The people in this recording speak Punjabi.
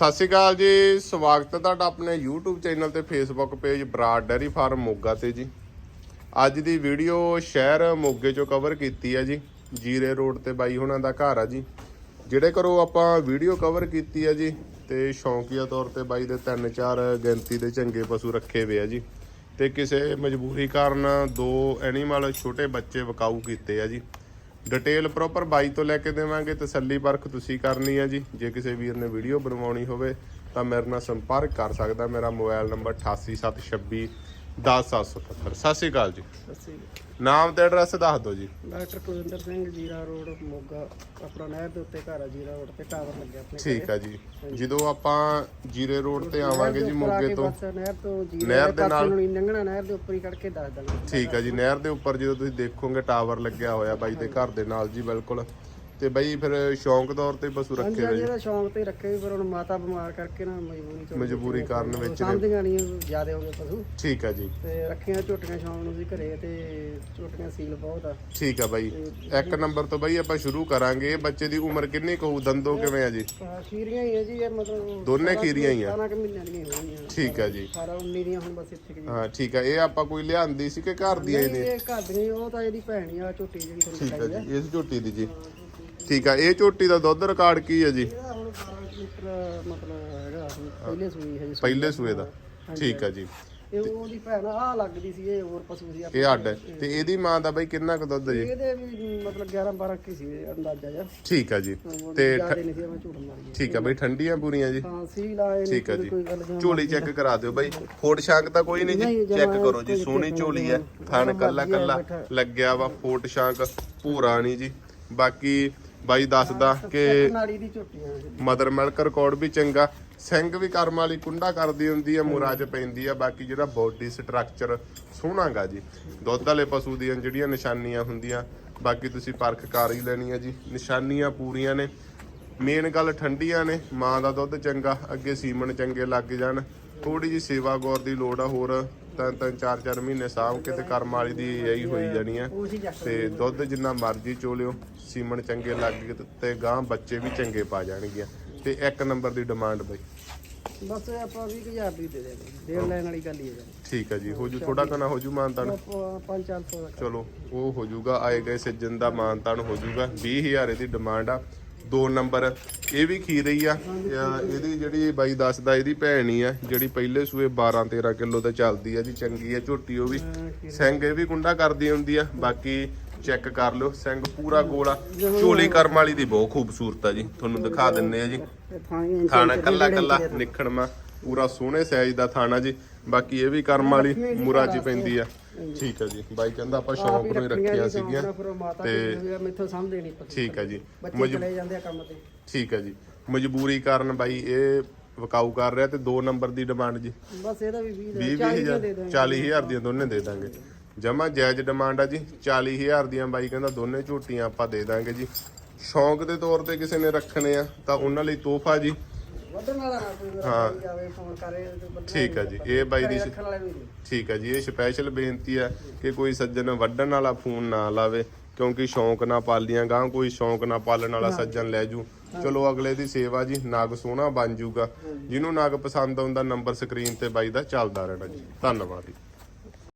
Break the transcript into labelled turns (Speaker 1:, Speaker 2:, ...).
Speaker 1: ਸਤਿ ਸ਼੍ਰੀ ਅਕਾਲ ਜੀ, ਸਵਾਗਤ ਹੈ ਤੁਹਾਡਾ ਆਪਣੇ YouTube ਚੈਨਲ ਤੇ Facebook page Brar dairy farm Moga ਤੇ ਜੀ। ਅੱਜ ਦੀ ਵੀਡੀਓ ਸ਼ਹਿਰ ਮੋਗੇ ਚੋਂ ਕਵਰ ਕੀਤੀ ਹੈ ਜੀ, ਜੀਰੇ ਰੋਡ ਤੇ ਬਾਈ ਹੁਣਾਂ ਦਾ ਘਰ ਆ ਜੀ। ਜਿਹੜੇ ਘਰੋਂ ਆਪਾਂ ਵੀਡੀਓ ਕਵਰ ਕੀਤੀ ਹੈ ਜੀ, ਤੇ ਸ਼ੌਂਕੀਆ ਤੌਰ ਤੇ ਬਾਈ ਦੇ ਤਿੰਨ ਚਾਰ ਗਿਣਤੀ ਦੇ ਚੰਗੇ ਪਸ਼ੂ ਰੱਖੇ ਹੋਏ ਆ ਜੀ। ਤੇ ਕਿਸੇ ਮਜਬੂਰੀ ਕਾਰਨ ਦੋ ਐਨੀਮਲ ਛੋਟੇ ਬੱਚੇ ਵਕਾਊ ਕੀਤੇ ਆ ਜੀ। ਡਿਟੇਲ ਪ੍ਰੋਪਰ ਬਾਈ ਤੋਂ ਲੈ ਕੇ ਦੇਵਾਂਗੇ, ਤਸੱਲੀ ਪਰਖ ਤੁਸੀਂ ਕਰਨੀ ਹੈ ਜੀ। ਜੇ ਕਿਸੇ ਵੀਰ ਨੇ ਵੀਡੀਓ ਬਣਵਾਉਣੀ ਹੋਵੇ, ਤਾਂ ਮੇਰੇ ਨਾਲ ਸੰਪਰਕ ਕਰ ਸਕਦਾ। ਮੇਰਾ ਮੋਬਾਈਲ ਨੰਬਰ 8876 10777 ਸਤਿ ਸ਼੍ਰੀ ਅਕਾਲ ਜੀ।
Speaker 2: ਸਤਿ ਸ਼੍ਰੀ ਅਕਾਲ।
Speaker 1: ਨਾਮ ਤੇ ਐਡਰੈਸ ਦੱਸ ਦਿਓ ਜੀ।
Speaker 2: ਡਾਕਟਰ ਕੁਲਵਿੰਦਰ ਸਿੰਘ ਜੀਰਾ ਰੋਡ ਮੋਗਾ ਆਪਣਾ ਨਹਿਰ ਦੇ ਉੱਤੇ ਘਰ ਆ ਜੀਰਾ ਰੋਡ ਤੇ ਟਾਵਰ ਲੱਗਿਆ ਆਪਣੇ
Speaker 1: ਠੀਕ ਆ ਜੀ। ਜਦੋਂ ਆਪਾਂ ਜੀਰੇ ਰੋਡ ਤੇ ਆਵਾਂਗੇ ਜੀ ਮੋਗੇ ਤੋਂ।
Speaker 2: ਬਸ ਨਹਿਰ ਤੋਂ ਜੀਰਾ
Speaker 1: ਨਹਿਰ ਦੇ ਨਾਲ-
Speaker 2: ਨੂੰ ਲੰਘਣਾ ਨਹਿਰ ਦੇ ਉੱਪਰ ਹੀ ਕੱਢ ਕੇ ਦੱਸ ਦਾਂਗੇ
Speaker 1: ਠੀਕ ਆ ਜੀ ਨਹਿਰ ਦੇ ਉੱਪਰ ਜਦੋਂ ਤੁਸੀਂ ਦੇਖੋਗੇ ਟਾਵਰ ਲੱਗਿਆ ਹੋਇਆ ਬਾਈ ਦੇ ਘਰ ਦੇ ਨਾਲ ਜੀ ਬਿਲਕੁਲ। ਤੇ ਬਾਈ ਫਿਰ ਸ਼ੌਂਕ ਤੌਰ ਤੇ ਪਸ਼ੂ ਰੱਖੇ ਹੋਏ
Speaker 2: ਹਾਂਜੀ ਇਹਦਾ ਸ਼ੌਂਕ ਤੇ ਰੱਖੇ ਪਰ ਹੁਣ ਮਾਤਾ ਬਿਮਾਰ ਕਰਕੇ ਨਾ ਮਜਬੂਰੀ ਤੋਂ
Speaker 1: ਮਜਬੂਰੀ ਕਾਰਨ ਵਿੱਚ ਨੇ।
Speaker 2: ਸਮਝੀਆਂ ਨਹੀਂ ਜਿਆਦੇ ਹੋ ਗਏ ਪਸ਼ੂ।
Speaker 1: ਠੀਕ ਆ ਜੀ।
Speaker 2: ਤੇ ਰੱਖੀਆਂ ਝੋਟੀਆਂ ਸ਼ੌਂਕ ਨੂੰ ਸੀ ਘਰੇ ਤੇ ਝੋਟੀਆਂ ਸੀਲ ਬਹੁਤ ਆ।
Speaker 1: ਠੀਕ ਆ ਬਾਈ। ਇੱਕ ਨੰਬਰ ਤੋਂ ਬਾਈ ਆਪਾਂ ਸ਼ੁਰੂ ਕਰਾਂਗੇ ਬੱਚੇ ਦੀ ਉਮਰ ਕਿੰਨੀ ਕੁ ਹੋਊ ਦੰਦੋ ਕਿਵੇਂ ਆ ਜੀ?
Speaker 2: ਖੀਰੀਆਂ ਹੀ ਆ ਜੀ ਇਹ ਮਤਲਬ
Speaker 1: ਦੋਨੇ ਖੀਰੀਆਂ ਹੀ ਆ।
Speaker 2: 18 ਕੁ ਮਹੀਨਿਆਂ ਦੀਆਂ ਹੋਣਗੀਆਂ
Speaker 1: ਠੀਕ ਆ ਜੀ।
Speaker 2: 18 19 ਦੀਆਂ ਹੁਣ ਬਸ ਇੱਥੇ ਕੁ
Speaker 1: ਹਾਂ ਠੀਕ ਆ। ਇਹ ਆਪਾਂ ਕੋਈ ਲਿਆਂਦੀ ਸੀ ਕਿ ਘਰ ਦੀ
Speaker 2: ਨਹੀਂ,
Speaker 1: ਇਹਨੇ?
Speaker 2: ਇਹ ਘਰ ਦੀ ਨਹੀਂ, ਉਹ ਤਾਂ ਇਹਦੀ ਭੈਣ ਆ ਝੋਟੀ ਜਿਹੜੀ ਤੁਹਾਨੂੰ
Speaker 1: ਠੀਕ ਆ
Speaker 2: ਆ
Speaker 1: ਜੀ ਇਸ ਝੋਟੀ ਦੀ ਜੀ। ਠੀਕ ਆ ਇਹ ਝੋਟੀ ਦਾ ਦੁੱਧ ਰਿਕਾਰਡ ਕੀ ਹੈ ਜੀ?
Speaker 2: ਇਹਦਾ ਹੁਣ 12 ਲੀਟਰ ਮਤਲਬ ਹੈਗਾ ਹੁਣ ਪਹਿਲੇ ਸੂਈ ਹੈ ਜੀ
Speaker 1: ਪਹਿਲੇ ਸੂਏ ਦਾ। ਠੀਕ ਆ ਜੀ।
Speaker 2: ਇਹ ਉਹਦੀ ਭੈਣ ਆ ਲੱਗਦੀ ਸੀ ਇਹ ਹੋਰ ਪਸ਼ੂ ਸੀ
Speaker 1: ਇਹ ਅੱਡ ਹੈ। ਤੇ ਇਹਦੀ ਮਾਂ ਦਾ ਬਾਈ ਕਿੰਨਾ ਕੁ ਦੁੱਧ ਜੀ?
Speaker 2: ਇਹਦੇ ਵੀ ਮਤਲਬ 11 12 ਕੀ ਸੀ ਇਹ ਅੰਦਾਜ਼ਾ ਜਿਹਾ।
Speaker 1: ਠੀਕ ਆ ਜੀ।
Speaker 2: ਤੇ
Speaker 1: ਤੇ
Speaker 2: ਜ਼ਿਆਦਾ ਨਹੀਂ ਸੀ ਮੈਂ ਝੂਠ ਮਾਰੀ
Speaker 1: ਠੀਕ ਆ ਬਾਈ ਠੰਡੀਆਂ ਪੂਰੀਆਂ ਜੀ।
Speaker 2: ਹਾਂ ਸੀ ਲਾਏ ਨਹੀਂ
Speaker 1: ਠੀਕ ਆ ਜੀ।
Speaker 2: ਕੋਈ ਗੱਲ ਨਹੀਂ
Speaker 1: ਝੋਲੀ ਚੈੱਕ ਕਰਾ ਦਿਓ ਬਾਈ। ਫੋਟ ਸ਼ਾਂਕ ਤਾਂ ਕੋਈ ਨਹੀਂ ਜੀ।
Speaker 2: ਨਹੀਂ, ਜਮਾਂ
Speaker 1: ਚੈੱਕ ਕਰੋ ਜੀ
Speaker 2: ਕੋਈ
Speaker 1: ਸੋਹਣੀ ਝੋਲੀ ਹੈ।
Speaker 2: ਨਹੀਂ।
Speaker 1: ਥਣ ਕੱਲਾ ਕੱਲਾ। ਲੱਗਿਆ ਵਾ ਫੋਟ ਸ਼ਾਂਕ ਭੂਰਾ ਨਹੀਂ ਜੀ। ਬਾਕੀ ਬਾਈ ਦੱਸਦਾ ਕਿ
Speaker 2: ਦੀ।
Speaker 1: ਮਦਰ ਮਿਲਕ ਰਿਕਾਰਡ ਵੀ ਚੰਗਾ ਸਿੰਘ ਵੀ ਕਰਮ ਵਾਲੀ ਕੁੰਡਾ ਕਰਦੀ ਹੁੰਦੀ ਆ ਮੁਰਾ ਚ ਪੈਂਦੀ ਆ ਬਾਕੀ ਜਿਹੜਾ ਬੋਡੀ ਸਟਰਕਚਰ ਸੋਹਣਾਗਾ ਜੀ ਦੁੱਧ ਵਾਲੇ ਪਸ਼ੂ ਦੀਆਂ ਜਿਹੜੀਆਂ ਨਿਸ਼ਾਨੀਆਂ ਹੁੰਦੀਆਂ ਬਾਕੀ ਤੁਸੀਂ ਪਰਖ ਕਰ ਹੀ ਲੈਣੀ ਆ ਜੀ ਨਿਸ਼ਾਨੀਆਂ ਪੂਰੀਆਂ ਨੇ ਮੇਨ ਗੱਲ ਠੰਡੀਆਂ ਨੇ ਮਾਂ ਦਾ ਦੁੱਧ ਚੰਗਾ ਅੱਗੇ ਸੀਮਨ ਚੰਗੇ ਲੱਗ ਜਾਣ। ਥੋੜੀ ਜੀ ਸੇਵਾ ਗੌਰ ਦੀ ਲੋੜ ਆ ਹੋਰ ਤਿੰਨ ਤਿੰਨ ਚਾਰ ਚਾਰ ਮਹੀਨੇ ਸਾਂਭ ਕੇ ਤੇ ਕਰਮ ਵਾਲੀ ਦੀ ਇਹੀ ਹੋਈ ਜਾਣੀ ਆ। ਤੇ ਦੁੱਧ ਜਿੰਨਾ ਮਰਜ਼ੀ ਚੋਲਿਓ ਸੀਮਨ ਚੰਗੇ ਲੱਗ ਗਏ ਤੇ- ਤੇ ਗਾਂ ਬੱਚੇ ਵੀ ਚੰਗੇ ਪਾ ਜਾਣਗੇ। ਤੇ ਇੱਕ ਨੰਬਰ ਦੀ ਡਿਮਾਂਡ ਬਈ।
Speaker 2: ਬਸ ਆਪਾਂ 20000 ਦੀ ਦੇ ਦੇਵਾਂਗੇ ਦੇਣ ਲੈਣ ਵਾਲੀ ਗੱਲ ਹੀ ਹੈ
Speaker 1: ਠੀਕ ਹੈ ਜੀ ਹੋ ਜੂ ਥੋੜਾ ਕਨਾ ਹੋ ਜੂ ਮਾਨਤਾਨ
Speaker 2: ਆਪਾਂ 5-400 ਦਾ
Speaker 1: ਚਲੋ ਉਹ ਹੋ ਜੂਗਾ ਆਏ ਗਏ ਸੱਜਣ ਦਾ ਮਾਨਤਾਨ ਹੋ ਜੂਗਾ 20000 ਇਹਦੀ ਡਿਮਾਂਡ ਆ। ਦੋ ਨੰਬਰ। ਇਹ ਵੀ ਖੀ ਰਹੀ ਆ। ਇਹਦੀ ਜਿਹੜੀ ਬਾਈ ਦੱਸਦਾ ਇਹਦੀ ਭੈਣ ਹੀ ਆ ਜਿਹੜੀ ਪਹਿਲੇ ਸੂਏ 12 13 ਕਿਲੋ ਤੇ ਚੱਲਦੀ ਆ ਜੀ ਚੰਗੀ ਆ ਝੋਟੀ ਉਹ ਵੀ। ਸਿੰਘ ਇਹ ਵੀ ਕੁੰਡਾ ਕਰਦੀ ਹੁੰਦੀ ਆ ਬਾਕੀ ਚੈੱਕ ਕਰ ਲਿਓ। ਸਿੰਘ ਪੂਰਾ ਗੋਲ ਆ। ਝੋਲੀ ਕਰਮ ਵਾਲੀ ਦੀ ਬਹੁਤ ਖੂਬਸੂਰਤ ਆ ਜੀ। ਤੁਹਾਨੂੰ ਦਿਖਾ ਦਿੰਨੇ ਆ ਜੀ। ਥਾਣਾ ਕੱਲਾ ਕੱਲਾ ਨਿਖੜਮਾ। ਪੂਰਾ ਸੋਹਣੇ ਸਾਈਜ਼ ਦਾ ਥਾਣਾ ਜੀ। ਬਾਕੀ ਇਹ ਵੀ ਕਰਮ ਵਾਲੀ ਮੁਰਾ ਚ ਪੈਂਦੀ ਆ। ਠੀਕ ਆ ਜੀ। ਬਾਈ ਕਹਿੰਦਾ ਆਪਾਂ ਸ਼ੌਂਕ ਨੂੰ ਹੀ ਰੱਖੀਆਂ ਸੀਗੀਆਂ।
Speaker 2: ਤੇ ਮੈਥੋਂ ਸਮਝਦੇ ਨਹੀਂ
Speaker 1: ਠੀਕ ਆ ਜੀ।
Speaker 2: ਬੱਚੇ ਚਲੇ ਜਾਂਦੇ ਆ ਕੰਮ ਤੇ।
Speaker 1: ਠੀਕ ਆ ਜੀ। ਮਜਬੂਰੀ ਕਾਰਨ ਬਾਈ ਇਹ ਵਕਾਊ ਕਰ ਰਿਹਾ ਤੇ 2 ਨੰਬਰ ਦੀ ਡਿਮਾਂਡ ਜੀ।
Speaker 2: ਬਸ ਇਹਦਾ ਵੀ 20
Speaker 1: 20
Speaker 2: 40 ਦੇ
Speaker 1: 20000
Speaker 2: ਦੇ
Speaker 1: 40000 ਦੀਆਂ ਦੋਨੇ ਦੇ ਦਾਂਗੇ। ਜਮਾ ਜਾਇਜ਼ ਡਿਮਾਂਡ ਆ ਜੀ। 40000 ਦੀਆਂ ਬਾਈ ਕਹਿੰਦਾ ਦੋਨੇ ਝੋਟੀਆਂ ਆਪਾਂ ਦੇ ਦਾਂਗੇ ਜੀ। ਸ਼ੌਂਕ ਦੇ ਤੌਰ ਤੇ ਕਿਸੇ ਨੇ ਰੱਖਣੇ ਆ ਤਾਂ ਉਹਨਾਂ ਲਈ ਤੋਹਫਾ ਜੀ।
Speaker 2: ਵਧਣ ਵਾਲਾ ਨਾ ਕੋਈ
Speaker 1: ਹਾਂ।
Speaker 2: ਜਾਵੇ ਫੋਨ ਕਰੇ ਤੇ ਬੰਦਾ
Speaker 1: ਠੀਕ ਆ ਜੀ ਇਹ ਬਾਈ ਦੀ
Speaker 2: ਰੱਖਣ ਵਾਲੇ ਵੀ ਨਹੀਂ।
Speaker 1: ਠੀਕ ਹੈ ਜੀ ਇਹ ਸਪੈਸ਼ਲ ਬੇਨਤੀ ਹੈ ਕਿ ਕੋਈ ਸੱਜਣ ਵੱਢਣ ਵਾਲਾ ਫੋਨ ਨਾ ਲਾਵੇ ਕਿਉਂਕਿ ਸ਼ੌਂਕ ਨਾ ਪਾਲੀਆਂ ਗਾਂ ਕੋਈ ਸ਼ੌਂਕ ਨਾ ਪਾਲਣ ਵਾਲਾ ਸੱਜਣ ਲੈ ਜੂ। ਚਲੋ ਅਗਲੇ ਦੀ ਸੇਵਾ ਜੀ ਨਾਗ ਸੋਹਣਾ ਬਣ ਜੂਗਾ। ਜਿਹਨੂੰ ਨਾਗ ਪਸੰਦ ਆਉਂਦਾ ਨੰਬਰ ਸਕਰੀਨ ਤੇ ਬਾਈ ਦਾ ਚੱਲਦਾ ਰਹਿਣਾ ਜੀ। ਧੰਨਵਾਦ ਜੀ।